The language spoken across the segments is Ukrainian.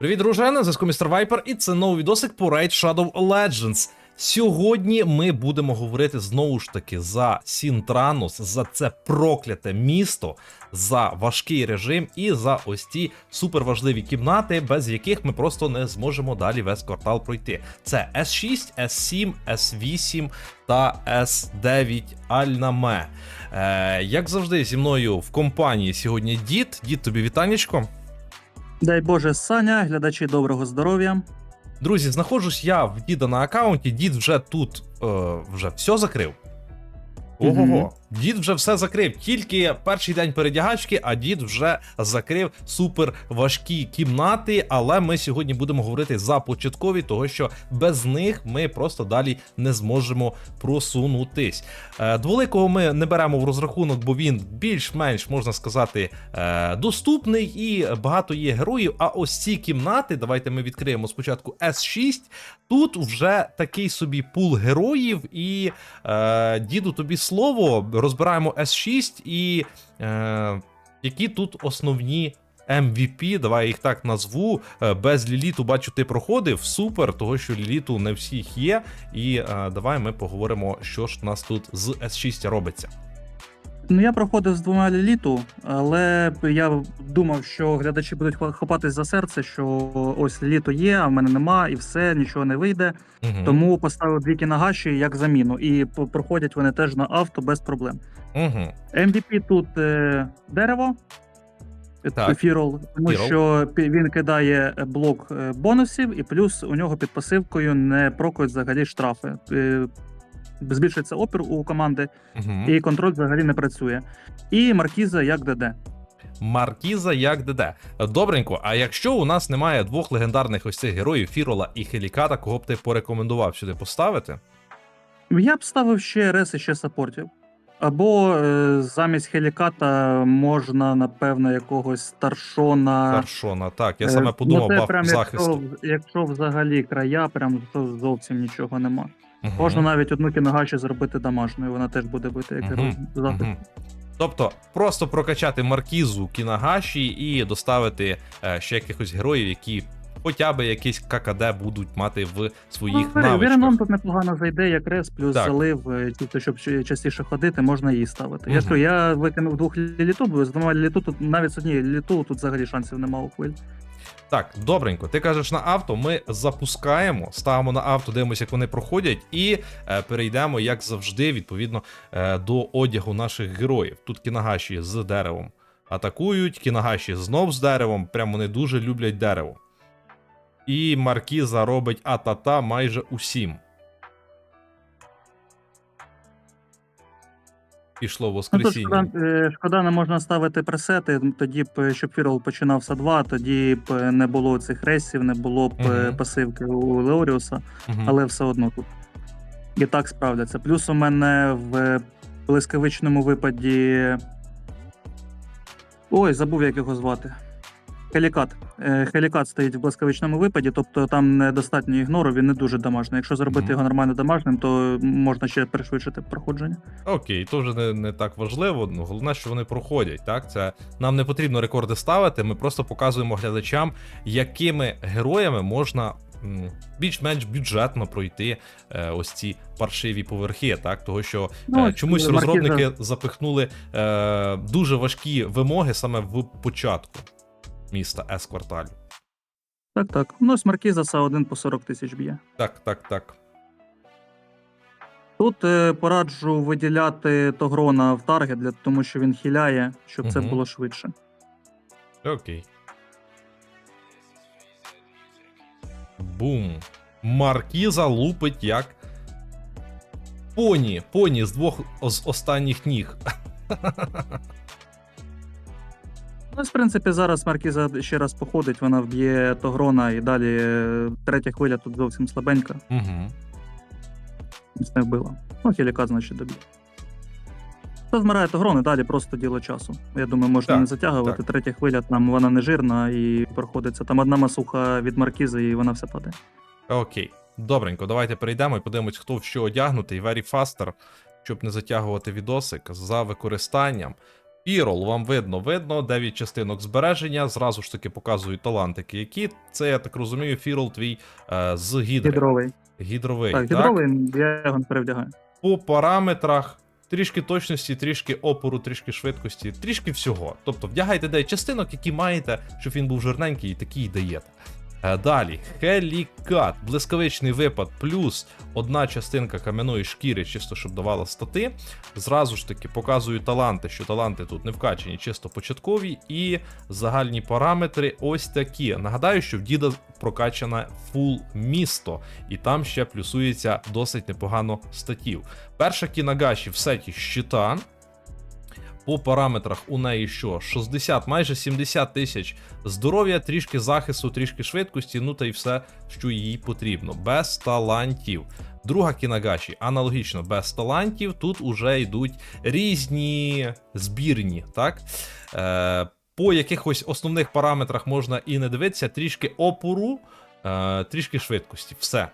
Привіт, друже, на зв'язку містер Вайпер, і це новий відосик по Raid Shadow Legends. Сьогодні ми будемо говорити знову ж таки за Сінтранус, за це прокляте місто, за важкий режим і за ось ті суперважливі кімнати, без яких ми просто не зможемо далі весь квартал пройти. Це S6, S7, S8 та S9 Альнаме. Е, як завжди, зі мною в компанії сьогодні дід. Дід, тобі вітанечко. Дай Боже, Саня, глядачі доброго здоров'я. Друзі, знаходжусь я в діда на аккаунті. Дід вже тут е, вже все закрив. Ого, Мгм. Дід вже все закрив. Тільки перший день передягачки, а дід вже закрив супер важкі кімнати. Але ми сьогодні будемо говорити за початкові, того що без них ми просто далі не зможемо просунутись. Е, Дволикого ми не беремо в розрахунок, бо він більш-менш можна сказати е, доступний і багато є героїв. А ось ці кімнати, давайте ми відкриємо спочатку S6. Тут вже такий собі пул героїв, і е, діду тобі слово. Розбираємо S6 і е, які тут основні MVP, давай я їх так назву. Е, Без Ліліту, бачу, ти проходив. Супер, того що Ліліту не всіх є. І е, давай ми поговоримо, що ж у нас тут з S6 робиться. Ну, я проходив з двома ліліту, але я думав, що глядачі будуть хапатись за серце, що ось ліліто є, а в мене нема, і все, нічого не вийде. Угу. Тому поставив дві кіногаші як заміну. І проходять вони теж на авто без проблем. Угу. MVP тут е, дерево. е, Так. Фірол, тому Фірол. що він кидає е, блок е, бонусів, і плюс у нього під пасивкою не прокують взагалі штрафи. Збільшується опір у команди, Угу. і контроль взагалі не працює. І маркіза як ДД. Маркіза як ДД. Добренько, а якщо у нас немає двох легендарних ось цих героїв Фірола і Хеліката, кого б ти порекомендував сюди поставити? Я б ставив ще рес і ще саппортів. Або е, замість хеліката можна, напевно, якогось старшона. Старшона, так, я Е, саме ну, подумав баф захисту. Якщо, якщо взагалі края, прям то зовсім нічого нема. Мгм. Можна навіть одну кіногачу зробити домашньою, вона теж буде бити як герой захисту. Тобто просто прокачати маркізу Кінагаші і доставити е, ще якихось героїв, які хоча б якийсь ККД будуть мати в своїх Ну, навичках. Віреном тут непогано зайде, як рес, плюс Так. залив, чисто, щоб частіше ходити, можна її ставити. Я Мгм. я викинув двох ліліту, бо з двома ліліту тут навіть з однією ліліту тут взагалі шансів немає у хвиль. Так, добренько. Ти кажеш на авто, ми запускаємо, ставимо на авто, дивимося, як вони проходять, і е, перейдемо, як завжди, відповідно, е, до одягу наших героїв. Тут кінагаші з деревом атакують, кінагаші знов з деревом. Прям вони дуже люблять дерево. І Маркіза робить атата майже усім. Пішло Ну шкода, е, шкода, не можна ставити пресети. Тоді б, е, щоб Фірол починався два, 2, тоді б е, не було цих рейсів, не було б угу. Пасивки у Леоріуса, угу. але все одно тут. І так справляться. Плюс у мене в блискавичному випаді. Ой, забув, як його звати. Хелікат. Е, Хелікат стоїть в блискавичному випаді, тобто там недостатньо ігнору, він не дуже дамажний. Якщо зробити Мгм. його нормально дамажним, то можна ще пришвидшити проходження. Окей, то вже не, не так важливо. Ну, головне, що вони проходять. Так, це нам не потрібно рекорди ставити. Ми просто показуємо глядачам, якими героями можна більш-менш бюджетно пройти е, ось ці паршиві поверхи. Так, того що Ну, е, чомусь Маркіза- розробники запихнули е, дуже важкі вимоги саме в початку міста С кварталю. Так, так. Ну, з Маркізаса один по 40 тисяч б'є. Так, так, так. Тут е, пораджу виділяти Тогрона в таргет, для, тому що він хіляє, щоб це Мгм. було швидше. Окей. Бум. Маркіза лупить як. Поні. Поні з двох з останніх ніг. Ну, в принципі, зараз Маркіза ще раз походить, вона вб'є Тогрона і далі е, третя хвиля тут зовсім слабенька. Угу. Не вбила. Ну, хіліка, значить, доб'є. Та змирає Тогрон і далі просто діло часу. Я думаю, можна Так, не затягувати. так. Третя хвиля там вона не жирна і проходиться. Там одна масуха від Маркізи, і вона вся падає. Окей. Добренько, давайте перейдемо і подивимось, хто в що одягнутий. Very faster, щоб не затягувати відосик за використанням. Пірол, вам видно, видно, 9 частинок збереження. Зразу ж таки показують талантики, які. Це, я так розумію, Фірол твій е, з гідри. Гідровий. Гідровий. Так, гідровий, я його не перевдягаю. По параметрах. Трішки точності, трішки опору, трішки швидкості, трішки всього. Тобто вдягайте 9 частинок, які маєте, щоб він був жирненький, і такі й даєте. Е, Далі, Хелікат, блискавичний випад, плюс одна частинка кам'яної шкіри, чисто щоб давала стати. Зразу ж таки показую таланти, що таланти тут не вкачені, чисто початкові, і загальні параметри ось такі. Нагадаю, що в діда прокачане фул місто, і там ще плюсується досить непогано статів. Перша кінагаші в сеті щита. По параметрах у неї що? 60, майже 70 тисяч здоров'я, трішки захисту, трішки швидкості, ну та й все, що їй потрібно. Без талантів. Друга кінагаші аналогічно без талантів. Тут уже йдуть різні збірні, так? Е, по якихось основних параметрах можна і не дивитися, трішки опору, е, трішки швидкості. Все.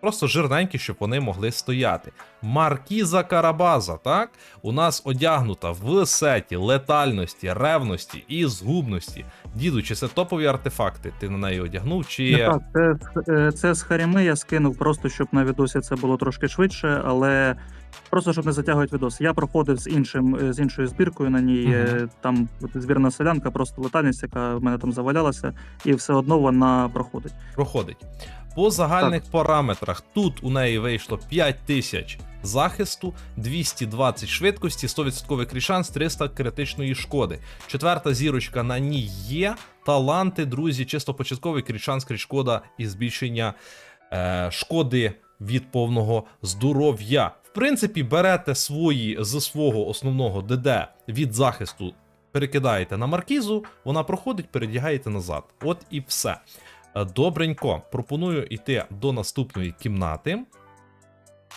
Просто жирненькі, щоб вони могли стояти. Маркіза Карабаза, так? У нас одягнута в сеті летальності, ревності і згубності. Діду, чи це топові артефакти? Ти на неї одягнув? Чи Не так, це, е, це з Харіми я скинув просто, щоб на відосі це було трошки швидше, але просто щоб не затягувати відос. Я проходив з іншим е, з іншою збіркою на ній. е, Там збірна селянка, просто летальність, яка в мене там завалялася, і все одно вона проходить. проходить? По загальних параметрах тут у неї вийшло 5000 захисту, 220 швидкості, 100% крішанс, 300 критичної шкоди. Четверта зірочка на ній є. Таланти, друзі, чисто початковий крішанс, крішкода і збільшення е, шкоди від повного здоров'я. В принципі, берете свої з свого основного ДД від захисту, перекидаєте на маркізу, вона проходить, передягаєте назад. От і все. Е, Добренько, пропоную йти до наступної кімнати.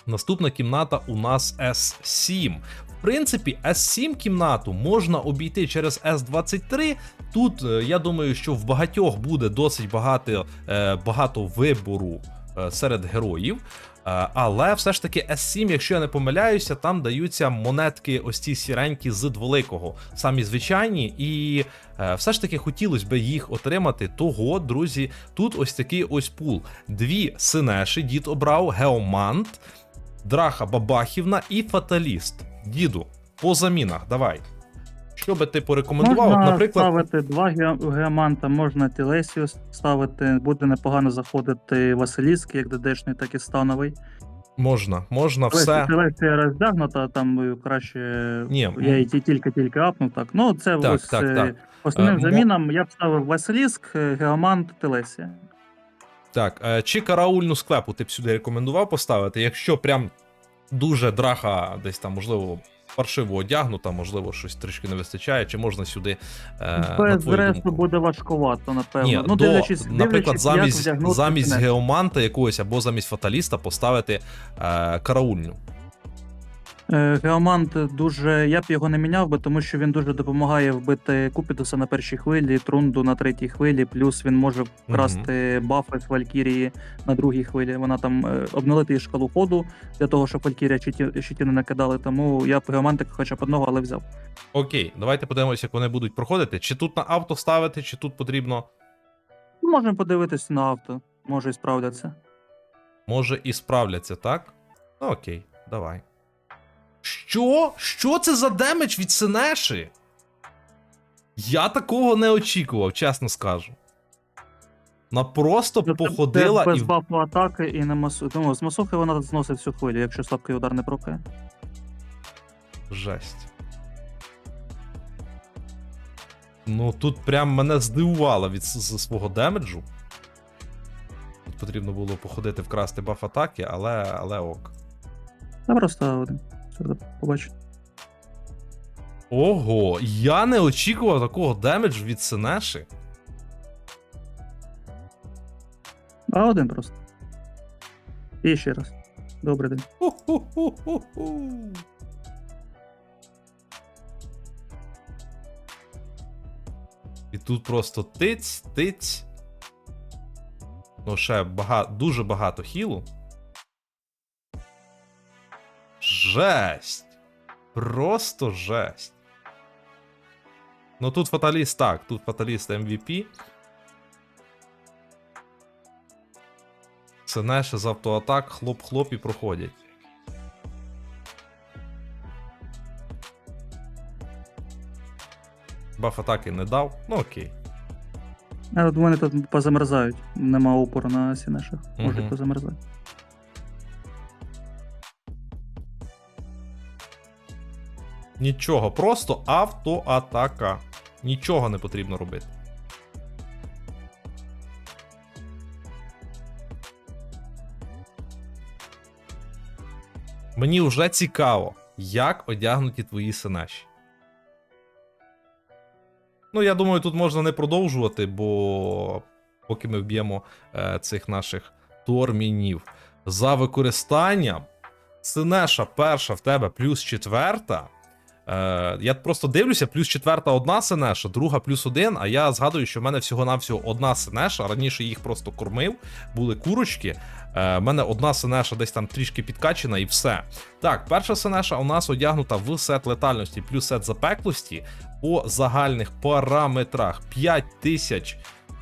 Наступна кімната у нас S7. В принципі, S7 кімнату можна обійти через S23. Тут е, я думаю, що в багатьох буде досить багато, е, багато вибору серед героїв. Е, Але все ж таки S7, якщо я не помиляюся, там даються монетки ось ці сіренькі з дволикого, самі звичайні, і е, все ж таки хотілося б їх отримати. Того, друзі, тут ось такий ось пул. Дві синеші дід обрав, Геомант, Драха Бабахівна і Фаталіст. Діду, по замінах, давай. Що би ти порекомендував? От, Можна наприклад, ставити два ге- геоманта, можна Тілесію ставити, буде непогано заходити Василіск, як ДДшний, так і становий. можна, можна все. Тілесія роздягнута, там е, краще Ні, я м- її тільки тільки апнув. Так, ну це Так, ось так, е, так. основним Е, мо- замінам я б ставив Василіск, е, Геомант, Телесія. Так, чи караульну склепу ти б сюди рекомендував поставити, якщо прям дуже драха десь там, можливо, паршиво одягнута, можливо, щось трішки не вистачає, чи можна сюди. Е, на твою ресту думку? буде важкувато, напевно. Ні, ну, до, дивлячись, наприклад, дивлячись, як замість, замість геоманта якогось або замість фаталіста поставити е, караульню. Е, Геомант дуже. Я б його не міняв би, тому що він дуже допомагає вбити Купідуса на першій хвилі, Трунду на третій хвилі, плюс він може вкрасти бафи з Валькірії на другій хвилі. Вона там е, обнулити їй шкалу ходу для того, щоб Валькірія щиті, щиті не накидали. Тому я б геомантика хоча б одного, але взяв. Окей, давайте подивимося, як вони будуть проходити. Чи тут на авто ставити, чи тут потрібно. Ну, Можемо подивитись на авто, може і справдяться. Може і справляться, так? Ну окей, давай. Що? Що це за демедж від Синеші? Я такого не очікував, чесно скажу. Вона просто Це- походила це без і. бафу атаки і не масу. Ну, з масухи вона зносить всю хвилю, якщо слабкий удар не прокає. Жесть. Ну, тут прям мене здивувало від свого демеджу. Тут потрібно було походити вкрасти баф атаки, але, але ок. Та просто один. Все, побачу. Ого, я не очікував такого демеджу від Синеші. А один просто. І ще раз. Добрий день. Ху-ху-ху-ху-ху. І тут просто тиць, тиць. Ну, ще бага... дуже багато хілу. Жесть. Просто жесть. Ну тут фаталіст так, тут фаталіст MVP. Синеші з автоатак, хлоп-хлоп і проходять. Баф атаки не дав, ну окей. А от вони тут позамерзають. Нема опору на сінешах. Може Мгм. позамерзати. Нічого, просто автоатака. Нічого не потрібно робити. Мені вже цікаво, як одягнуті твої синаші. Ну, я думаю, тут можна не продовжувати, бо поки ми вб'ємо е, цих наших тормінів. За використанням Синеша перша в тебе плюс четверта. Е, я просто дивлюся, плюс четверта одна синеша, друга плюс один. А я згадую, що в мене всього-навсього одна синеша. Раніше їх просто кормив, були курочки. Е, в мене одна синеша десь там трішки підкачена і все. Так, перша синеша у нас одягнута в сет летальності плюс сет запеклості по загальних параметрах 5000.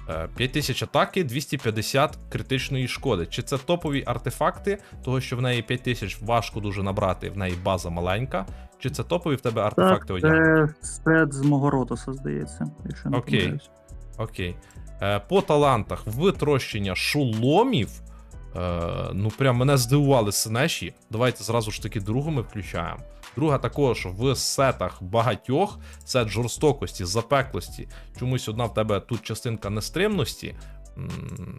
Е, 5000 атаки, 250 критичної шкоди. Чи це топові артефакти, того що в неї 5000 важко дуже набрати, в неї база маленька. Чи це топові в тебе артефакти одягнуті? це сет з мого ротоса, здається, якщо не Окей. помиляюсь. Окей. Е, по талантах витрощення шоломів. Е, ну, прям мене здивували синеші. Давайте зразу ж таки другу ми включаємо. Друга також в сетах багатьох, сет жорстокості, запеклості. Чомусь одна в тебе тут частинка нестримності,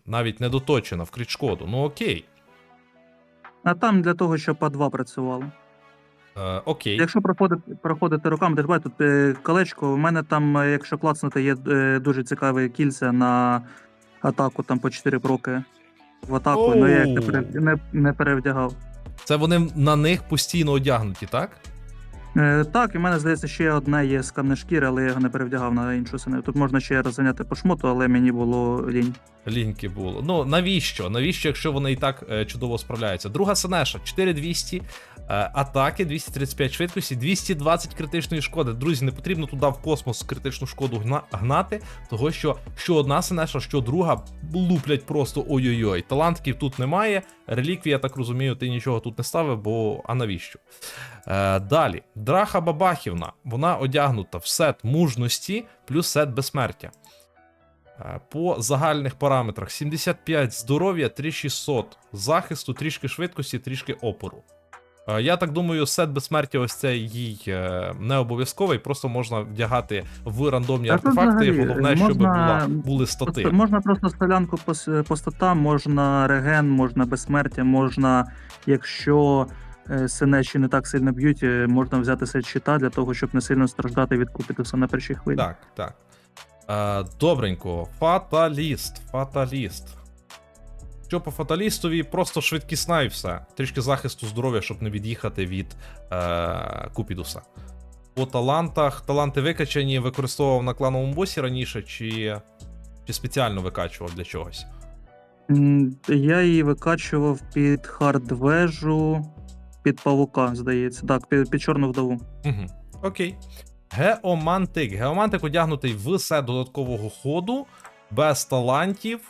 навіть не доточена в крит шкоду. Ну окей. А там для того, щоб А2 працювало. Е, окей. Якщо проходити, проходити руками, ти ж бачиш, тут е, колечко, у мене там, е, якщо клацнути, є е, дуже цікаві кільця на атаку, там по 4 проки в атаку, ну я їх не, пере- не, не перевдягав. Це вони на них постійно одягнуті, так? Е, так, і в мене здається, ще одне є з камнешкіри, але я його не перевдягав на іншу синю. Тут можна ще розганяти по шмоту, але мені було лінь. Ліньки було. Ну навіщо? Навіщо, якщо вони і так е, чудово справляються? Друга Сенеша 4200 е, атаки, 235 швидкості, 220 критичної шкоди. Друзі, не потрібно туди в космос критичну шкоду гнати, того що що одна Сенеша, що друга луплять просто ой-ой-ой. Талантків тут немає. Реліквії, я так розумію, ти нічого тут не ставив, бо а навіщо? Е, далі, Драха Бабахівна, вона одягнута в сет мужності плюс сет безсмертя. Е, По загальних параметрах 75 здоров'я, 3600 захисту, трішки швидкості, трішки опору. Е, Я так думаю, сет безсмертя ось цей їй е, не обов'язковий, просто можна вдягати в рандомні Та тут артефакти. взагалі Головне, щоб була, були стати. Можна просто солянку по, по статам, можна реген, можна безсмертя, можна, якщо е, синечі не так сильно б'ють, можна взяти сет щита для того, щоб не сильно страждати від купітуса на першій хвилі. Так, так. Добренько. Фаталіст. Фаталіст. Що по фаталістові, просто швидкісна і все. Трішки захисту здоров'я, щоб не від'їхати від е, Купідуса. По талантах. Таланти викачані, використовував на клановому босі раніше, чи, чи спеціально викачував для чогось. Я її викачував під хардвежу, під павука, здається. Так, під, під чорну вдову. Угу. Окей. Геомантик. Геомантик одягнутий в сет додаткового ходу, без талантів.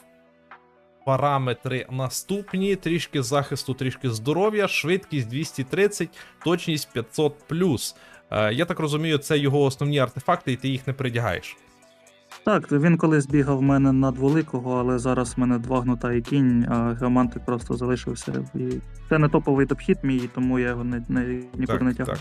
Параметри наступні: трішки захисту, трішки здоров'я, швидкість 230, точність 500. Е, я так розумію, це його основні артефакти, і ти їх не придягаєш. Так, він колись бігав в мене на дволикого, але зараз в мене два гнута і кінь, а геомантик просто залишився. І це не топовий допхід мій, тому я його не, не, нікуди не тягну.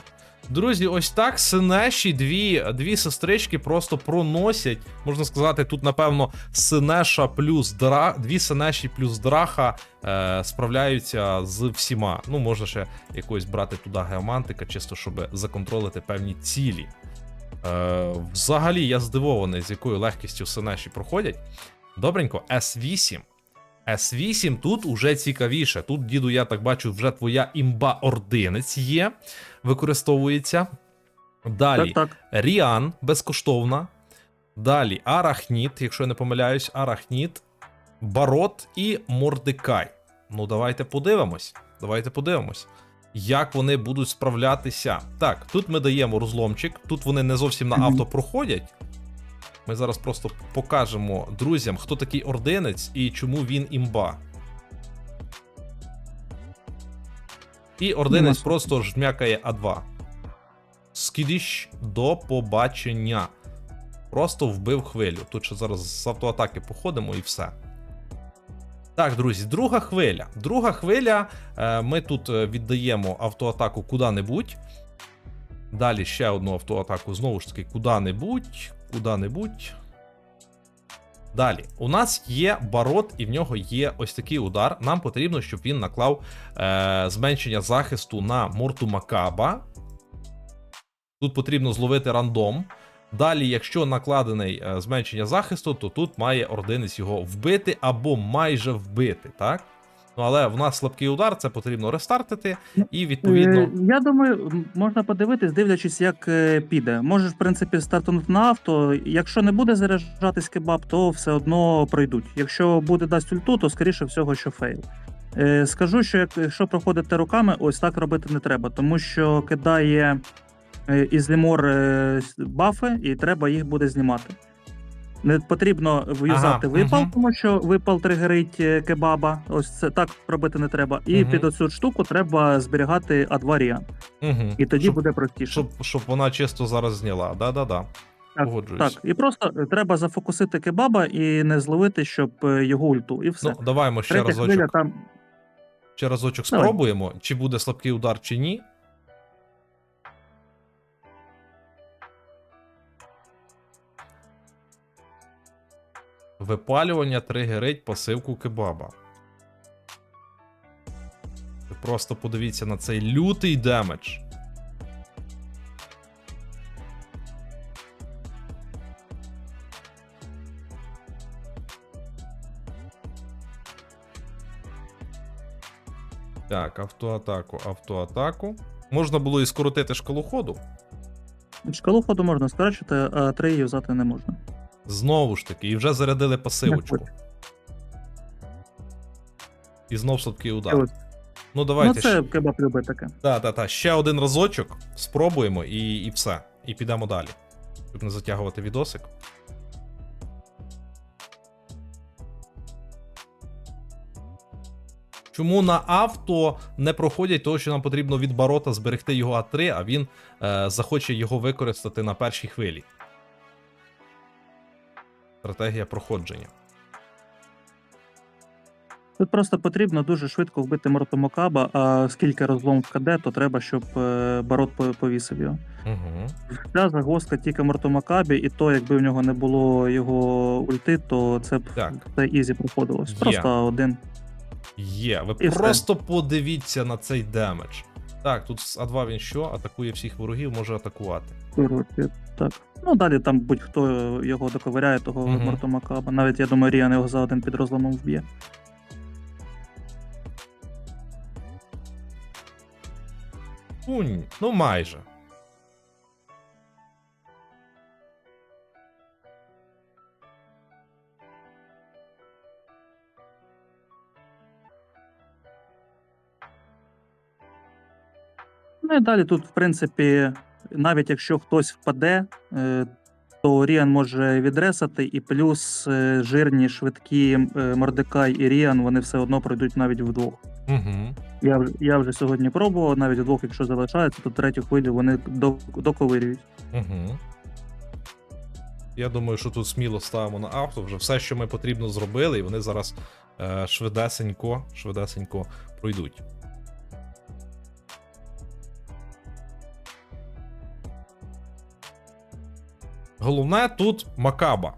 Друзі, ось так Синеші, дві, дві сестрички просто проносять. Можна сказати, тут, напевно, Синеша плюс Дра, дві Синеші плюс Драха е, справляються з всіма. Ну, можна ще якось брати туди геомантика, чисто щоб законтролити певні цілі. Е, взагалі, я здивований, з якою легкістю Синеші проходять. Добренько, S8. S8 тут уже цікавіше. Тут, діду, я так бачу, вже твоя імба ординець є, використовується. Далі Так, так. Ріан безкоштовна. Далі Арахніт, якщо я не помиляюсь, Арахніт, Барот і Мордекай. Ну, давайте подивимось. Давайте подивимось, як вони будуть справлятися. Так, тут ми даємо розломчик, тут вони не зовсім на авто проходять. Ми зараз просто покажемо друзям, хто такий ординець і чому він імба. І ординець просто жмякає А2. Скідіш до побачення. Просто вбив хвилю. Тут ще зараз з автоатаки походимо і все. Так, друзі, друга хвиля. Друга хвиля. Е, ми тут е, віддаємо автоатаку куди-небудь. Далі ще одну автоатаку, знову ж таки, куди-небудь, куди-небудь. Далі, у нас є барот, і в нього є ось такий удар. Нам потрібно, щоб він наклав е, зменшення захисту на Морту Макаба. Тут потрібно зловити рандом. Далі, якщо накладений е, зменшення захисту, то тут має ординець його вбити або майже вбити, так? Ну, але в нас слабкий удар, це потрібно рестартити, і відповідно. Е, Я думаю, можна подивитись, дивлячись, як е, піде. Можеш, в принципі, стартанути на авто. Якщо не буде заряджатись кебаб, то все одно пройдуть. Якщо буде дасть ульту, то скоріше всього, що фейл. Скажу, що якщо проходите руками, ось так робити не треба, тому що кидає із лімор е, бафи, і треба їх буде знімати. Не потрібно в'юзати Ага, випал, мгм. тому що випал тригерить е, кебаба. Ось це так робити не треба. І Мгм. під оцю штуку треба зберігати А2 Угу. і тоді щоб, буде простіше. щоб, щоб вона чисто зараз зняла. Да-да-да. Так, Погоджуюсь. Так, і просто е, треба зафокусити кебаба і не зловити, щоб е, його ульту, і все. Ну, давай ще Третя разочок. хвиля там. Ще разочок Давай. спробуємо, чи буде слабкий удар, чи ні. Випалювання тригерить пасивку кебаба. Ви просто подивіться на цей лютий демедж. Так, автоатаку, автоатаку. Можна було і скоротити шкалу ходу. Шкалу ходу можна скорочити, а три юзати не можна. Знову ж таки, і вже зарядили пасивочку. І знов слабкий удар. Ну давайте ну, це кебаб любить таке. та, та, та, ще один разочок. Спробуємо і, і все. І підемо далі. Щоб не затягувати відосик. Чому на авто не проходять того, що нам потрібно від барота зберегти його А3, а він е, захоче його використати на першій хвилі? Стратегія проходження. Тут просто потрібно дуже швидко вбити Мортомокаба, а скільки розлом в КД, то треба, щоб е, барот повісив його. Угу. Ця загвоздка тільки Мортомакабі, і то, якби в нього не було його ульти, то це б Так. це ізі проходилось. Є. Просто один. Є, ви І все. просто подивіться на цей демедж. Так, тут з А2 він що? Атакує всіх ворогів, може атакувати. Коротше, так. Ну далі там будь-хто його доковиряє, того Мгм. Мортомакаба. Навіть я думаю, Ріан його за один під розломом вб'є. Пунь, ну майже. Ну і далі тут, в принципі, навіть якщо хтось впаде, е, то Ріан може відресати, і плюс е, жирні, швидкі е, Мордекай і Ріан, вони все одно пройдуть навіть вдвох. Угу. Я, я вже сьогодні пробував, навіть вдвох, якщо залишається, то третю хвилю вони доковирюють. Угу. Я думаю, що тут сміло ставимо на авто. Вже все, що ми потрібно зробили, і вони зараз е, швидесенько, швидесенько пройдуть. Головне тут Макаба.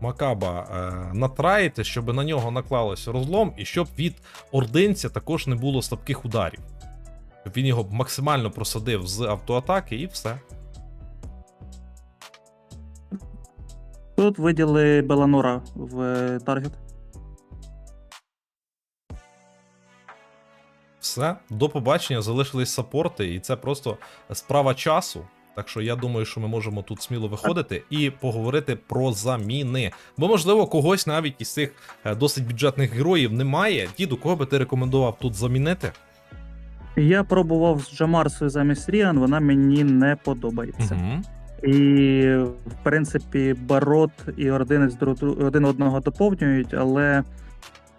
Макаба е, натраїти, щоб на нього наклалося розлом, і щоб від ординця також не було слабких ударів. Щоб він його максимально просадив з автоатаки і все. Тут виділи Беланора в е, таргет. Все, до побачення, залишились сапорти, і це просто справа часу. Так що я думаю, що ми можемо тут сміло виходити і поговорити про заміни. Бо, можливо, когось навіть із цих е, досить бюджетних героїв немає. Діду, кого би ти рекомендував тут замінити? Я пробував з Джамарсою замість Ріан, вона мені не подобається. Угу. І, в принципі, барот і ординець один одного доповнюють, але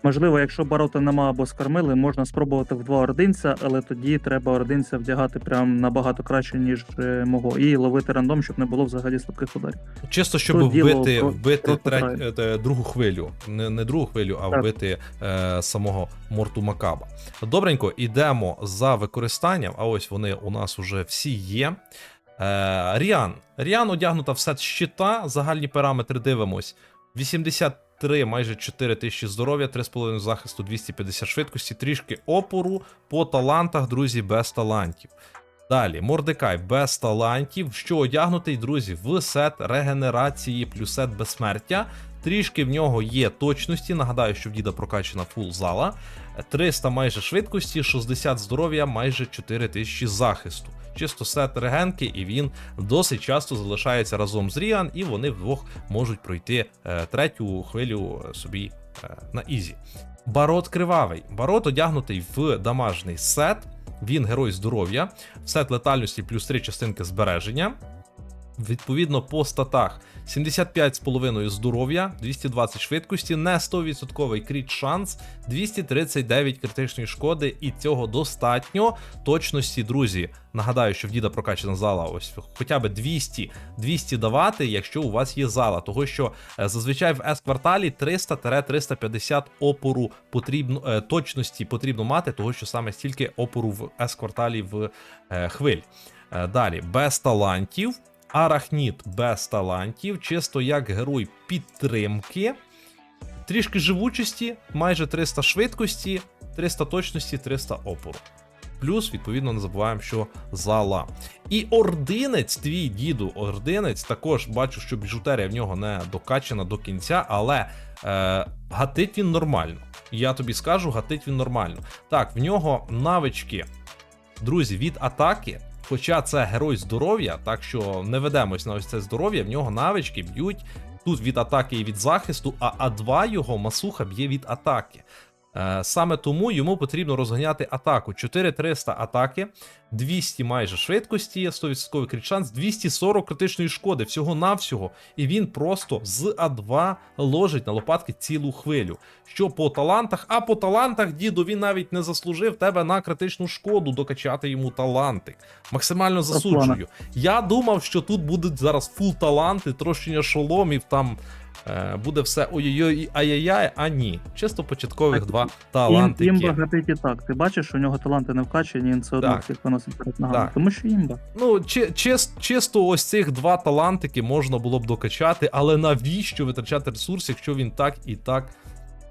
можливо, якщо барота нема або скормили, можна спробувати в два ординця, але тоді треба ординця вдягати прям набагато краще, ніж е, мого, і ловити рандом, щоб не було взагалі слабких ударів. Чисто, щоб Тут вбити, про- вбити треть, е, другу хвилю. Не, не другу хвилю, а Так. вбити е, самого Морту Макаба. Добренько, ідемо за використанням. А ось вони у нас уже всі є. Е, Ріан. Ріан одягнута в сет щита. Загальні параметри дивимось. 83, майже 4 тисячі здоров'я, 3,5 захисту, 250 швидкості, трішки опору по талантах, друзі, без талантів. Далі, Мордекай без талантів, що одягнутий, друзі, в сет регенерації плюс сет безсмертя. Трішки в нього є точності. Нагадаю, що в діда прокачана фул зала. 300 майже швидкості, 60 здоров'я, майже 4000 захисту. Чисто сет регенки, і він досить часто залишається разом з Ріан, і вони вдвох можуть пройти е, третю хвилю е, собі е, на ізі. Барот кривавий. Барот одягнутий в дамажний сет. Він герой здоров'я, сет летальності плюс 3 частинки збереження. Відповідно, по статах 75,5 здоров'я, 220 швидкості, не 100% кріт шанс, 239 критичної шкоди, і цього достатньо точності, друзі. Нагадаю, що в діда прокачана зала, ось хоча б 200, 200 давати, якщо у вас є зала. Того що е, зазвичай в С-кварталі 300-350 опору потрібно е, точності потрібно мати, того що саме стільки опору в С-кварталі в е, хвиль. Далі, без талантів. Арахніт без талантів, чисто як герой підтримки. Трішки живучості, майже 300 швидкості, 300 точності, 300 опору. Плюс, відповідно, не забуваємо, що зала. І ординець, твій діду, ординець, також бачу, що біжутерія в нього не докачана до кінця, але е, гатить він нормально. Я тобі скажу, гатить він нормально. Так, в нього навички, друзі, від атаки. Хоча це герой здоров'я, так що не ведемось на ось це здоров'я, в нього навички б'ють тут від атаки і від захисту, а А2 його масуха б'є від атаки. Е, Саме тому йому потрібно розганяти атаку. 4300 атаки, 200 майже швидкості, 100% крит шанс, 240 критичної шкоди всього-навсього. І він просто з А2 ложить на лопатки цілу хвилю. Що по талантах, а по талантах, діду, він навіть не заслужив тебе на критичну шкоду докачати йому таланти. Максимально засуджую. Я думав, що тут будуть зараз фул таланти, трощення шоломів, там буде все ой-ой-ой, ай-яй-яй, а ні. Чисто початкових два таланти. імба гатить і так. Ти бачиш, у нього таланти не вкачені, він все одно всіх виносить перед ногами. Тому що імба. Ну, чи, чис, чисто ось цих два талантики можна було б докачати, але навіщо витрачати ресурс, якщо він так і так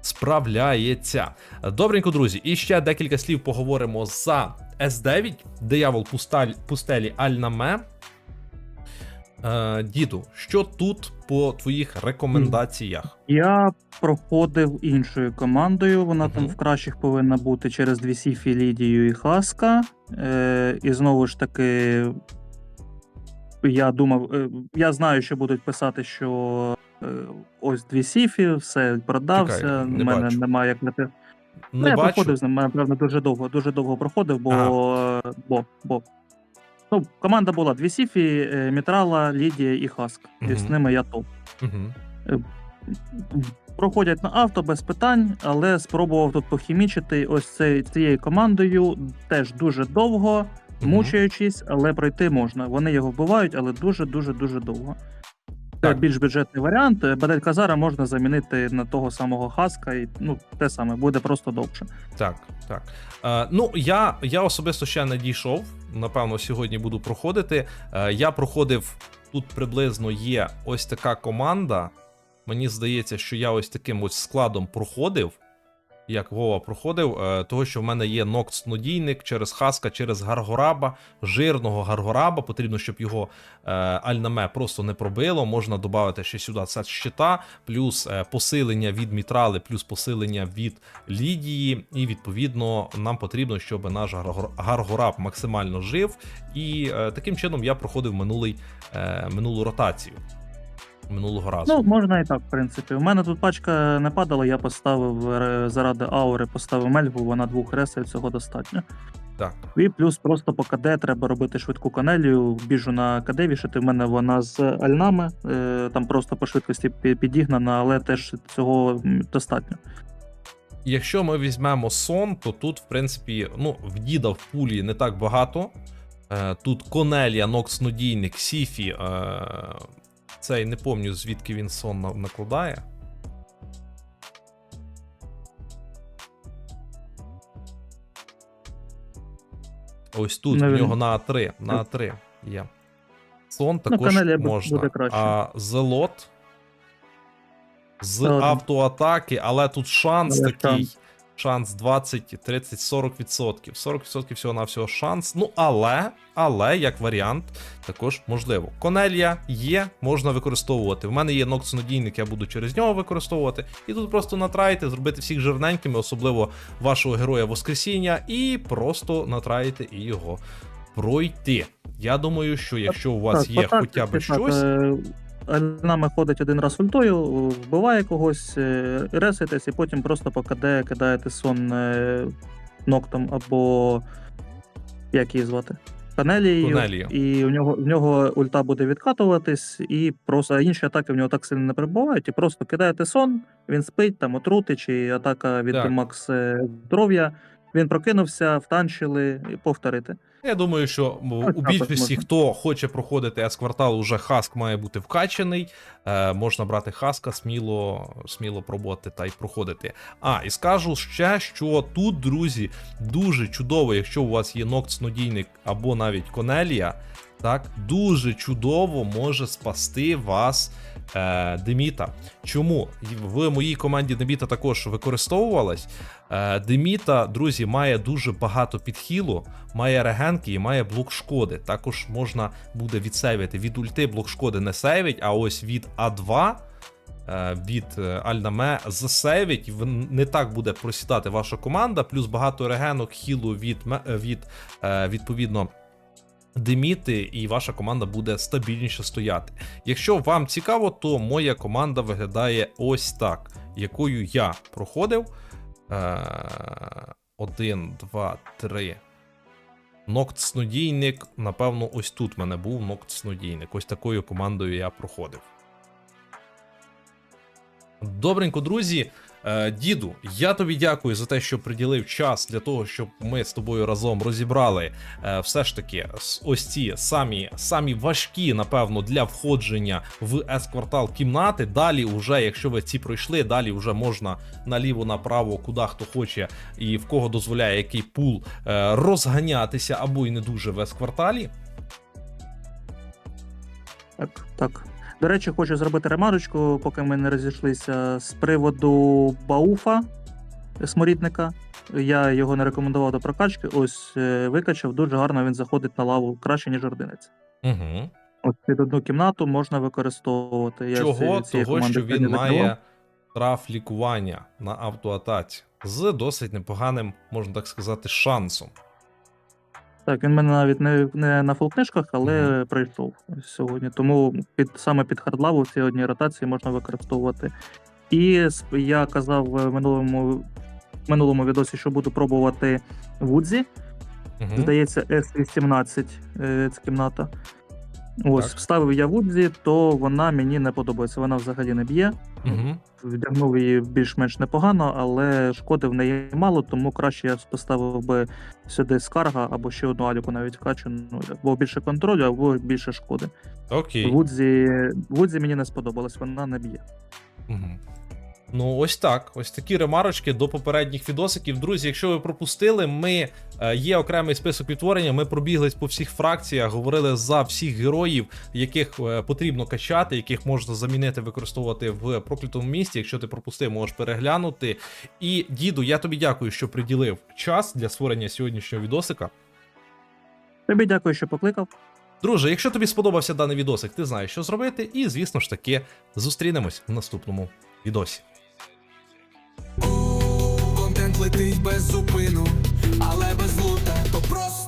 справляється? Добренько, друзі, і ще декілька слів поговоримо за С9, диявол пустелі Альнаме. Е, діду, що тут по твоїх рекомендаціях? Я проходив іншою командою. Вона там в кращих повинна бути через дві сіфі Лідію і Хаска. Е, і знову ж таки, я думав, е, я знаю, що будуть писати, що е, ось дві сіфі, все продався. Чекай, не мене бачу. немає як на Ну, Не я бачу. проходив з ним, напевно, дуже довго, дуже довго проходив, бо. бо, бо. Ну, команда була дві сіфі, е, Мітрала, Лідія і Хаск. І з ними я топ. Угу. Проходять на авто без питань, але спробував тут похімічити ось цей, цією командою теж дуже довго, Мгм. мучаючись, але пройти можна. Вони його вбивають, але дуже дуже дуже довго. Це Так. більш бюджетний варіант. Бадель Казара можна замінити на того самого Хаска, і ну те саме буде просто довше. Так, так. Е, ну, я, я особисто ще не дійшов. Напевно, сьогодні буду проходити. Е, я проходив тут приблизно є ось така команда. Мені здається, що я ось таким ось складом проходив. Як Вова проходив, е, того, що в мене є Нокс Нодійник через Хаска, через Гаргораба, жирного Гаргораба. Потрібно, щоб його е, Альнаме просто не пробило. Можна додати ще сюди сет щита, плюс е, посилення від Мітрали, плюс посилення від Лідії. І відповідно нам потрібно, щоб наш Гаргораб максимально жив. І таким чином я проходив минулий, минулу ротацію. Минулого разу. Ну, можна і так, в принципі. У мене тут пачка не падала, я поставив е, заради аури, поставив мельгу, вона двох ресів, цього достатньо. Так. І плюс просто по КД треба робити швидку канелію. Біжу на КД вішати. В мене вона з альнами. е, Там просто по швидкості пі- підігнана, але теж цього м, достатньо. Якщо ми візьмемо сон, то тут, в принципі, ну, в діда в пулі не так багато. Е, тут Конелія, Нокс Нодійник, Сіфі. Е, цей не пам'ятаю, звідки він сон накладає. Ось тут в нього на А3. На А3 є. Сон також можна. буде краще. А Зелот з автоатаки, але тут шанс Але такий. шанс. Шанс 20, 30, 40 відсотків. 40 відсотків всього на всього шанс. Ну, але, але, як варіант, також можливо. Конелія є, можна використовувати. В мене є нокцинодійник, я буду через нього використовувати. І тут просто натраїти, зробити всіх жирненькими, особливо вашого героя Воскресіння, і просто натраїти і його пройти. Я думаю, що якщо у вас Так, є хоча б щось. Е, Альнами ходить один раз ультою, вбиває когось, е, реситесь, і потім просто по КД кидаєте сон е, ноктом або як її звати? Канелією, Канелією. і в нього, в нього ульта буде відкатуватись, і просто а інші атаки в нього так сильно не перебувають, і просто кидаєте сон, він спить, там отрути, чи атака від Так. Макс е, здоров'я. Він прокинувся, втанчили і повторити. Я думаю, що у більшості, хто хоче проходити С-квартал, уже хаск має бути вкачаний. Е, можна брати хаска, сміло, сміло пробувати та й проходити. А, і скажу ще, що тут, друзі, дуже чудово, якщо у вас є нокт-снодійник або навіть конелія, так, дуже чудово може спасти вас е, Деміта. Чому? В моїй команді Деміта також використовувалась. Е, Деміта, друзі, має дуже багато підхілу, має регенки і має блок шкоди. Також можна буде відсейвити. Від ульти блок шкоди не сейвить, а ось від А2. е, Від е, Альнаме засейвить, не так буде просідати ваша команда, плюс багато регенок хілу від, від відповідно Деміти, і ваша команда буде стабільніше стояти. Якщо вам цікаво, то моя команда виглядає ось так, якою я проходив. Е, Один, два, три. Нокт снодійник. Напевно, ось тут в мене був нокт снодійник. Ось такою командою я проходив. Добренько, друзі. Е, Діду, я тобі дякую за те, що приділив час для того, щоб ми з тобою разом розібрали е, все ж таки ось ці самі, самі важкі, напевно, для входження в С-квартал кімнати. Далі, уже, якщо ви ці пройшли, далі вже можна наліво, направо, куди хто хоче і в кого дозволяє який пул е, розганятися або й не дуже в С-кварталі. Так, так. До речі, хочу зробити ремарочку, поки ми не розійшлися з приводу Бауфа сморідника. Я його не рекомендував до прокачки. Ось е, викачав. Дуже гарно він заходить на лаву краще, ніж ординець. Угу. Ось під одну кімнату можна використовувати. Я Чого? ці- Того, що він має штраф лікування на автоатаці з досить непоганим, можна так сказати, шансом. Так, він мене навіть не, не на фулкнижках, але пройшов сьогодні. Тому під саме під хардлаву в цій одній ротації можна використовувати. І я казав в минулому, минулому відосі, що буду пробувати Вудзі. Угу. Здається, S18 е, ця кімната. Ось, Так. вставив я Вудзі, то вона мені не подобається. Вона взагалі не б'є. Угу. Вдягнув її більш-менш непогано, але шкоди в неї мало, тому краще я поставив би сюди скарга або ще одну аліку навіть вкачу. Ну, або більше контролю, або більше шкоди. Окей. Вудзі, Вудзі мені не сподобалась, вона не б'є. Угу. Ну, ось так. Ось такі ремарочки до попередніх відосиків. Друзі, якщо ви пропустили, ми е, є окремий список відтворення. Ми пробіглись по всіх фракціях, говорили за всіх героїв, яких е, потрібно качати, яких можна замінити, використовувати в проклятому місті. Якщо ти пропустив, можеш переглянути. І діду, я тобі дякую, що приділив час для створення сьогоднішнього відосика. Тобі дякую, що покликав. Друже, якщо тобі сподобався даний відосик, ти знаєш, що зробити, і звісно ж таки зустрінемось в наступному відосі. Летить без зупину, але без лута, то просто.